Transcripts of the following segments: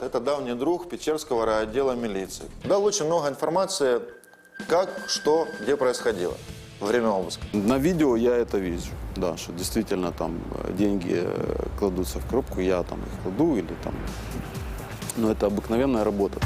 это давний друг Печерского райотдела милиции. Дал очень много информации, как, что, где происходило во время обыска. На видео я это вижу, да, что действительно там э, деньги э, кладутся в коробку, я там их кладу или там... Но это обыкновенная работа.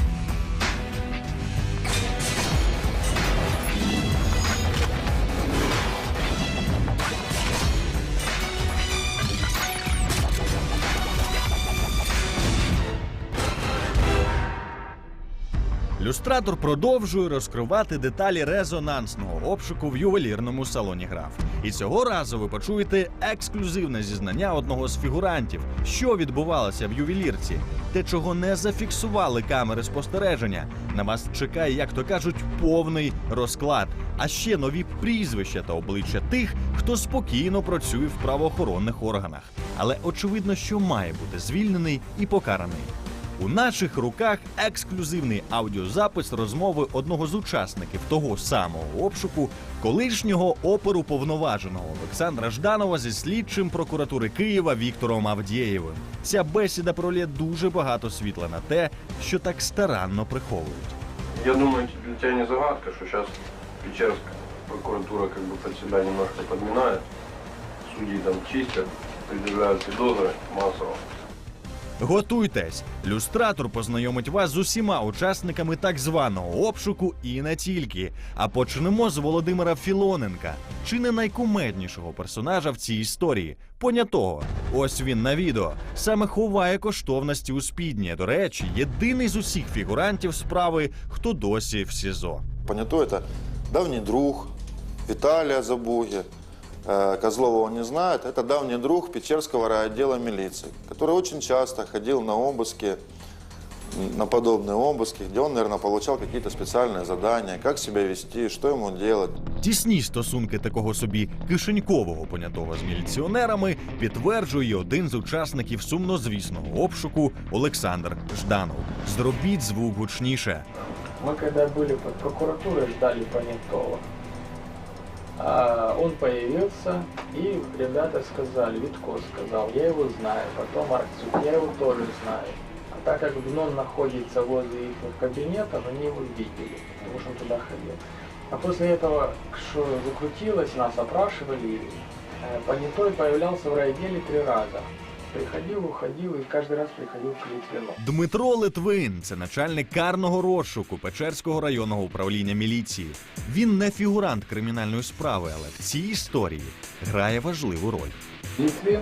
Люстратор продовжує розкривати деталі резонансного обшуку в ювелірному салоні граф. І цього разу ви почуєте ексклюзивне зізнання одного з фігурантів, що відбувалося в ювелірці, те, чого не зафіксували камери спостереження. На вас чекає, як то кажуть, повний розклад, а ще нові прізвища та обличчя тих, хто спокійно працює в правоохоронних органах. Але очевидно, що має бути звільнений і покараний. У наших руках ексклюзивний аудіозапис розмови одного з учасників того самого обшуку, колишнього оперу повноваженого Олександра Жданова зі слідчим прокуратури Києва Віктором Авдєєвим. Ця бесіда пролє дуже багато світла на те, що так старанно приховують. Я думаю, тебя не загадка, что сейчас Печерская прокуратура как бы под себя немножко подминает. Судьи там чистят, предъявляют підозри массово. Готуйтесь! Люстратор познайомить вас з усіма учасниками так званого обшуку і не тільки. А почнемо з Володимира Філоненка, чи не найкумеднішого персонажа в цій історії. Понятого, ось він на відео. Саме ховає коштовності у спідні. До речі, єдиний з усіх фігурантів справи, хто досі в СІЗО. Понятой это давний друг Виталия Забуги. Э, Козлова он не знает. Это давний друг Печерского райотдела милиции, который очень часто ходил на обыски, м, на подобные обыски, где он, наверное, получал какие-то специальные задания, как себя вести, что ему делать. Тісні стосунки такого собі кишенькового понятого з міліціонерами підтверджує один з учасників сумнозвісного обшуку Олександр Жданов. Зробіть звук гучніше. Мы когда были под прокуратурой, ждали понятого. А он появился, и ребята сказали, Витко сказал, я его знаю, потом Арцук, я его тоже знаю. А так как он находится возле их кабинета, они его видели, потому что он туда ходил. А после этого, что закрутилось, нас опрашивали, э, понятой появлялся в райотделе три раза. Приходил, уходил и каждый раз приходил к Литвину. Дмитро Литвин це начальник карного розшуку Печерського районного управління міліції. Він не фігурант кримінальної справи, але в цій історії грає важливу роль. Литвин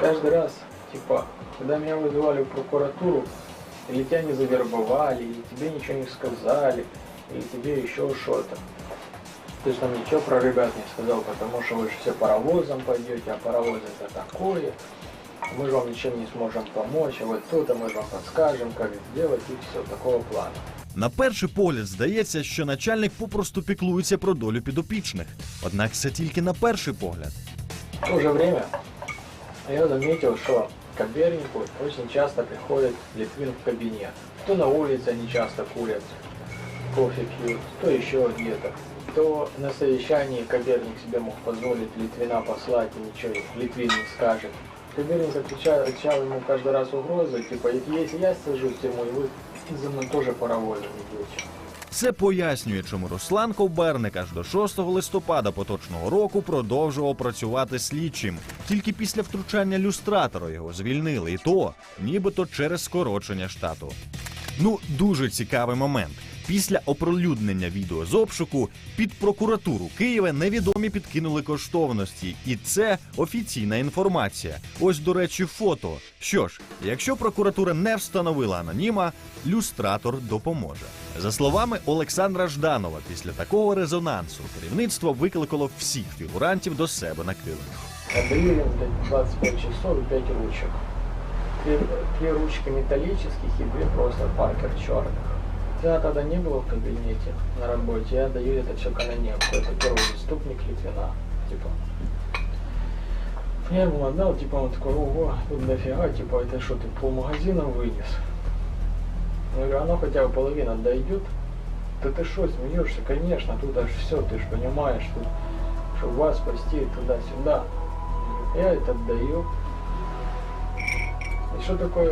каждый раз, типа, когда меня вызывали в прокуратуру, или тебя не завербовали, или тебе ничего не сказали, или тебе еще что-то. Ты же там ничего про ребят не сказал, потому что вы же все паровозом пойдете, а паровоз это такое. Мы же вам ничем не сможем помочь, вот тут мы же вам подскажем, как сделать и все такого плана. На перший погляд здається, що начальник попросту піклується про долю підопічних. Однак це тільки на перший погляд. В то же время я заметил, что к Копернику очень часто приходит Литвин в кабинет. То на улице они часто курят, кофе пьют, то еще где-то. То на совещании Коперник себе мог позволить Литвина послать, и ничего Литвин не скажет. Коперник отвечал, отвечал ему каждый раз угрозой, типа, если я сажу в тюрьму, и вы за мной тоже паровозом идете. Це пояснює, чому Руслан Ковберник аж до 6 листопада поточного року продовжував працювати слідчим. Тільки після втручання люстратора його звільнили, і то нібито через скорочення штату. Ну, дуже цікавий момент. Після оприлюднення відео з обшуку під прокуратуру Києва невідомі підкинули коштовності, і це офіційна інформація. Ось, до речі, фото. Що ж, якщо прокуратура не встановила аноніма, люстратор допоможе. За словами Олександра Жданова, після такого резонансу керівництво викликало всіх фігурантів до себе на килим. Отдаю им блядь, 25 часов и 5 ручек. Три, ручки металлических и две просто паркер черных. Я тогда не было в кабинете на работе, я даю это человек анонимку. Это первый заступник Литвина. Типа. Я ему отдал, типа он такой, ого, тут дофига, типа это что, ты полмагазина вынес? Я говорю, оно хотя бы половина дойдет. Да ты что, смеешься? Конечно, тут аж все, ты же понимаешь, тут, чтобы вас спасти туда-сюда. Я это отдаю. И что такое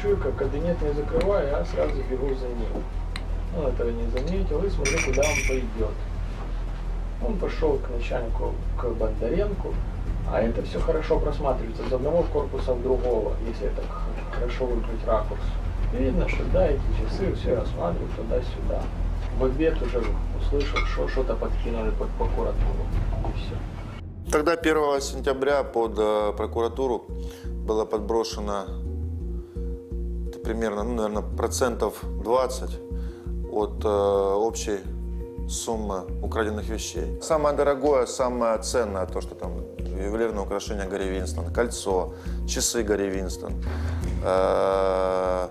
чую, как кабинет не закрываю, я сразу бегу за ним. Он этого не заметил и смотрю, куда он пойдет. Он пошел к начальнику, к Бондаренку, а это все хорошо просматривается с одного корпуса в другого, если это хорошо выбрать ракурс. Видно, что да, эти часы все рассматривают туда-сюда. В обед уже услышал, что что-то подкинули под прокуратуру. И все. Тогда 1 сентября под э, прокуратуру было подброшено это примерно, ну, наверное, процентов 20 от э, общей суммы украденных вещей. Самое дорогое, самое ценное, то, что там ювелирное украшение Гарри Винстон, кольцо, часы Гарри Винстон, э,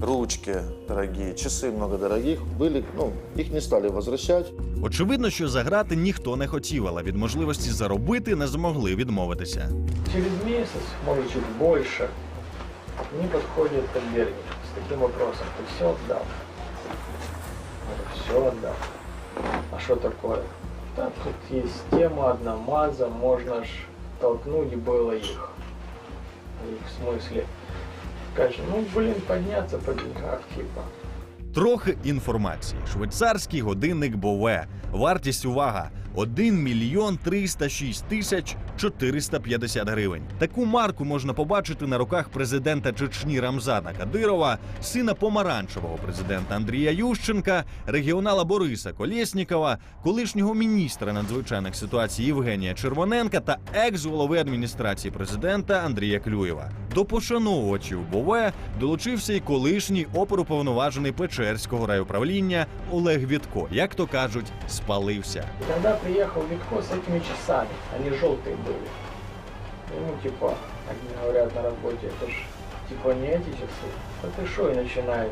ручки дорогие, часы много дорогих, были, ну, их не стали возвращать. Очевидно, що заграти ніхто не хотів, але від можливості заробити не змогли відмовитися. Через месяц, может чуть больше, мне подходит Альберник с таким вопросом. Ты все отдал? все отдал. А что такое? Да, тут есть тема одна, маза, можно ж толкнуть было их. Их в смысле. Скажем, ну блин, подняться по деньгах типа. Трохи інформації. Швейцарський годинник Бове. Вартість увага 1 мільйон 306 тисяч 450 гривень. Таку марку можна побачити на руках президента Чечні Рамзана Кадирова, сина помаранчевого президента Андрія Ющенка, регіонала Бориса Колєснікова, колишнього міністра надзвичайних ситуацій Євгенія Червоненка та екс-голови адміністрації президента Андрія Клюєва. До пошановувачів Бове долучився й колишній оперуповноважений Печерського райуправління Олег Вітко. Як то кажуть, спалився. И когда приехал Витко с этими часами, они желтые были. Ему типа, они говорят на работе, это ж типа не эти часы. А ты что, и начинает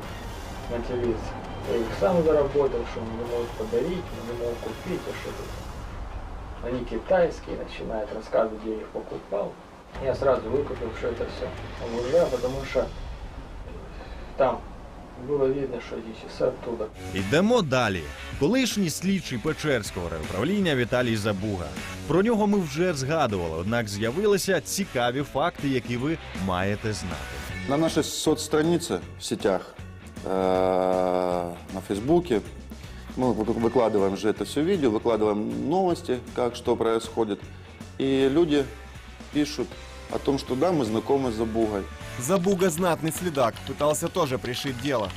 материться. Я их сам заработал, что мне могут подарить, мне могут купить, а что тут. Они китайские, начинает рассказывать, где я их покупал. Я сразу выкупил, что это все уже, потому что там было видно, что эти часы оттуда. Йдемо далі. Колишній слідчий Печерського райуправління Віталій Забуга. Про нього ми вже згадували, однак з'явилися цікаві факти, які ви маєте знати. На нашей соцстранице в сетях, э, на Фейсбуке, мы вы- выкладываем же это все видео, выкладываем новости, как что происходит. И люди пишут О том, что да, мы знакомы с Забугой. Забуга знатный следак, пытался тоже пришить дело.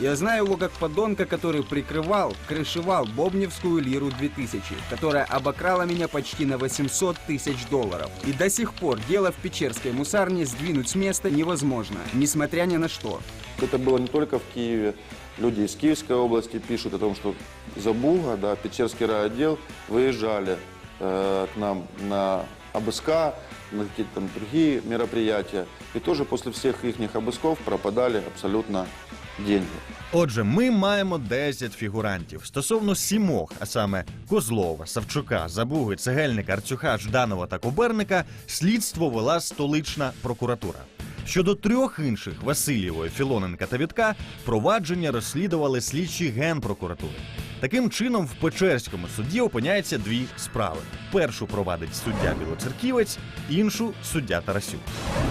Я знаю его как подонка, который прикрывал, крышевал Бобневскую лиру 2000, которая обокрала меня почти на 800 тысяч долларов. И до сих пор дело в Печерской мусарне сдвинуть с места невозможно, несмотря ни на что. Это было не только в Киеве. Люди из Киевской области пишут о том, что Забуга, да, Печерский райотдел выезжали э, к нам на ОБСК, на какие-то там другие мероприятия. И тоже после всех их обысков пропадали абсолютно деньги. Отже, ми маємо 10 фігурантів стосовно сімох, а саме Козлова, Савчука, Забуги, Цегельника, Арцюха, Жданова та Коберника. Слідство вела столична прокуратура. Щодо трьох інших Васильєвої, Філоненка та Вітка провадження розслідували слідчі генпрокуратури. Таким чином, в Печерському суді опиняється дві справи: першу провадить суддя Білоцерківець, іншу суддя Тарасюк.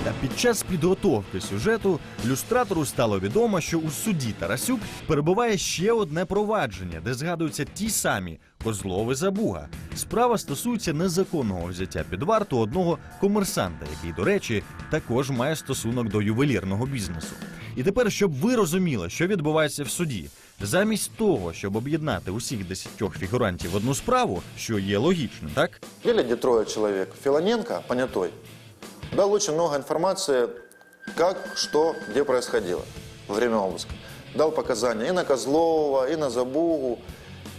Та під час підготовки сюжету люстратору стало відомо, що у суді Тарасюк перебуває ще одне провадження, де згадуються ті самі Козлови Забуга. Справа стосується незаконного взяття під варту одного комерсанта, який, до речі, також має стосунок до ювелірного бізнесу. І тепер, щоб ви розуміли, що відбувається в суді, замість того, щоб об'єднати усіх десятьох фігурантів в одну справу, що є логічно, так Или где трое человек. Филоненко, понятой, дал очень много информации, как, что, где происходило во время обыска. Дал показания и на Козлова, и на Забугу,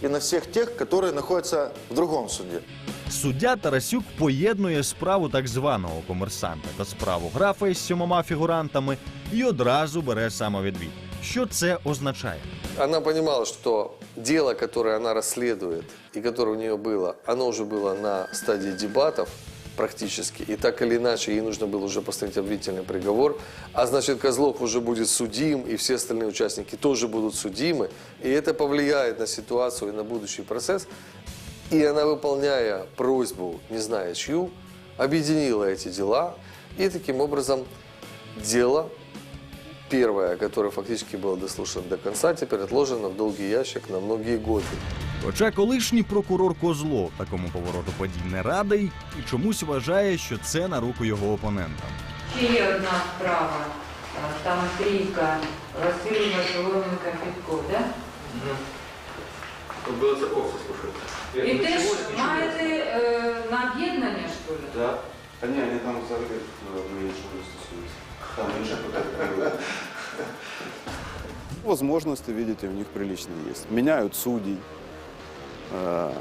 и на всех тех, которые находятся в другом суде. Суддя Тарасюк поєднує справу так званого комерсанта та справу графа із сьомома фігурантами і одразу бере самовідвід. Що це означає? Она понимала, что дело, которое она расследует и которое у нее было, оно уже было на стадии дебатов практически. И так или иначе ей нужно было уже постановить обвинительный приговор. А значит, Козлов уже будет судим, и все остальные участники тоже будут судимы. И это повлияет на ситуацию и на будущий процесс. И она, выполняя просьбу, не зная чью, объединила эти дела и таким образом дело, первое, которое фактически было дослушано до конца, теперь отложено в долгий ящик на многие годы. Хоча колишній прокурор Козлов такому повороту подій не радий і чомусь вважає, що це на руку його опонентам. Ще є одна справа. А, Там трійка Васильєва, Соломінка, Підко, да? Было церковцы слушать. І теж маєте е, на об'єднання, що ли? Да. А не, они там взагалі мені що не стосуються. Возможности, видите, у них приличные есть. Меняют судей, э,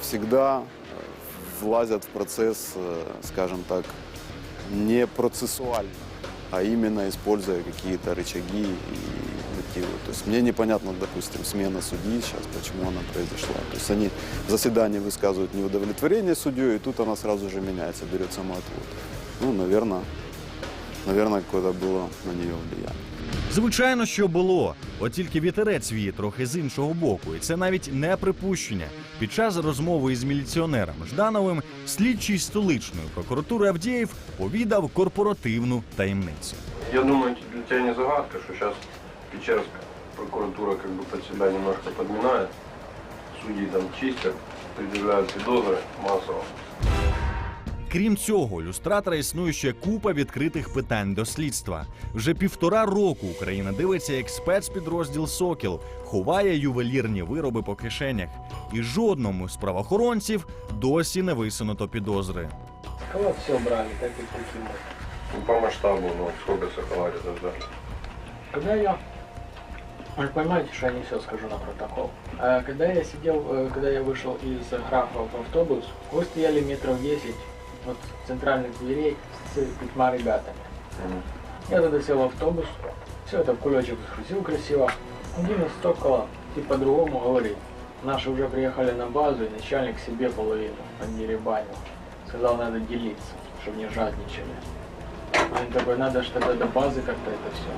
всегда э, влазят в процесс, э, скажем так, не процессуально, а именно используя какие-то рычаги и мотивы. То есть мне непонятно, допустим, смена судьи сейчас, почему она произошла. То есть они в заседании высказывают неудовлетворение судьей, и тут она сразу же меняется, берет самоотвод. Ну, наверное, наверное, какое-то было на нее влияние. Звичайно, що було. От тільки вітерець віє трохи з іншого боку, і це навіть не припущення. Під час розмови із міліціонером Ждановим слідчий столичної прокуратури Авдієв повідав корпоративну таємницю. Я думаю, для тебя не загадка, что сейчас Печерская прокуратура как бы под себя немножко подминает. Судьи там чистят, предъявляют підозри массово. Крім цього, у люстратора існує ще купа відкритих питань до слідства. Вже півтора року Україна дивиться, як спецпідрозділ Сокіл ховає ювелірні вироби по кишенях, і жодному з правоохоронців досі не висунуто підозри. Кого все брали, так и таким. Ну, по масштабу, ну, сколько соховали дождали. Когда я... Вы же понимаете, что я не все скажу на протокол. А когда я сидел, э, когда я вышел из графа в автобус, вы стояли метров 10 от центральных дверей с пятьма ребятами. Я тогда сел в автобус, все это в кулечек схватил красиво. Один из стокола, типа по-другому говорит. Наши уже приехали на базу, и начальник себе половину поддеребанил. Сказал, надо делиться, чтобы не жадничали. Он такой, надо ж тогда до базы как-то это все.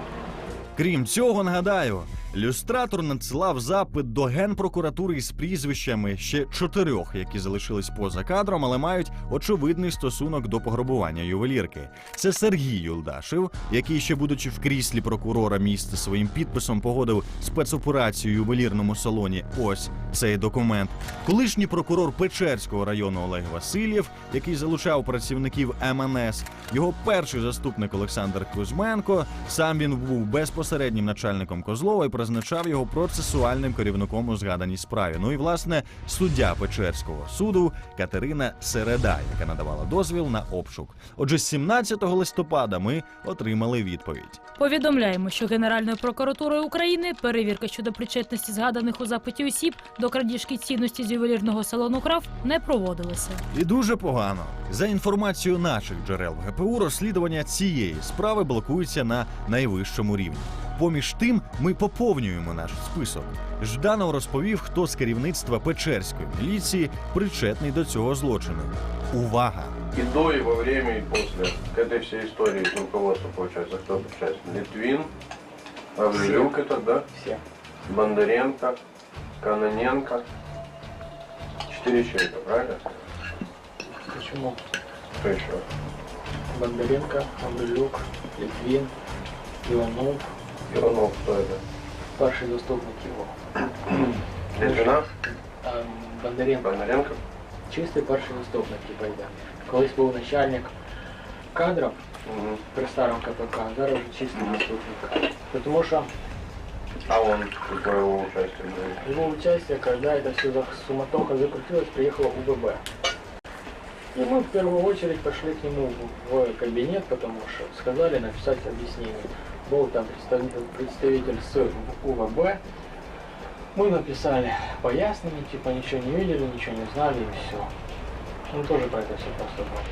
Крім цього, нагадаю, люстратор надсилав запит до генпрокуратури із прізвищами ще чотирьох, які залишились поза кадром, але мають очевидний стосунок до пограбування ювелірки. Це Сергій Юлдашев, який ще будучи в кріслі прокурора міста своїм підписом погодив спецоперацію у ювелірному салоні. Ось цей документ. Колишній прокурор Печерського району Олег Васильєв, який залучав працівників МНС, його перший заступник Олександр Кузьменко. Сам він був безпосереднім начальником Козлова і призначав його процесуальним керівником у згаданій справі. Ну і власне суддя Печерського суду Катерина Середа, яка надавала дозвіл на обшук. Отже, 17 листопада ми отримали відповідь. Повідомляємо, що Генеральною прокуратурою України перевірка щодо причетності згаданих у запиті осіб до крадіжки цінності з ювелірного салону крав не проводилася. І дуже погано. За інформацією наших джерел в ГПУ, розслідування цієї справи блокується на найвищому рівні. Поміж тим, ми поповнюємо наш список. Жданов розповів, хто з керівництва Печерської міліції причетний до цього злочину. Увага! И до, и во время, и после. К этой всей истории руководство, получается, кто причастен? Литвин, Аврилюк это, да? Все. Бондаренко, Каноненко. Четыре человека, правильно? Почему? Кто еще? Бондаренко, Амбрелюк, Литвин, Иванов, Иванов, кто это? старший заступник его. Литвина, А Бондаренко Бондаренко. чистий перший заступник, типа йде. Колись був начальник кадрів Мгм. при старому КПК, зараз вже чистий заступник. Тому що А он, какое его участие будет? его участие, когда это все суматоха закрутилась, приехала УББ. И мы в первую очередь пошли к нему в кабинет, потому что сказали написать объяснение. Был там представитель, представитель с УВБ. Мы написали пояснение, типа ничего не видели, ничего не знали и все. Он тоже про это все просто знал.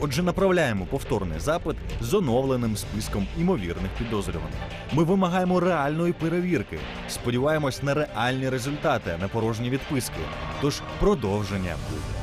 Отже, направляємо повторний запит з оновленим списком імовірних підозрюваних. Ми вимагаємо реальної перевірки. Сподіваємось на реальні результати, а не порожні відписки. Тож продовження буде.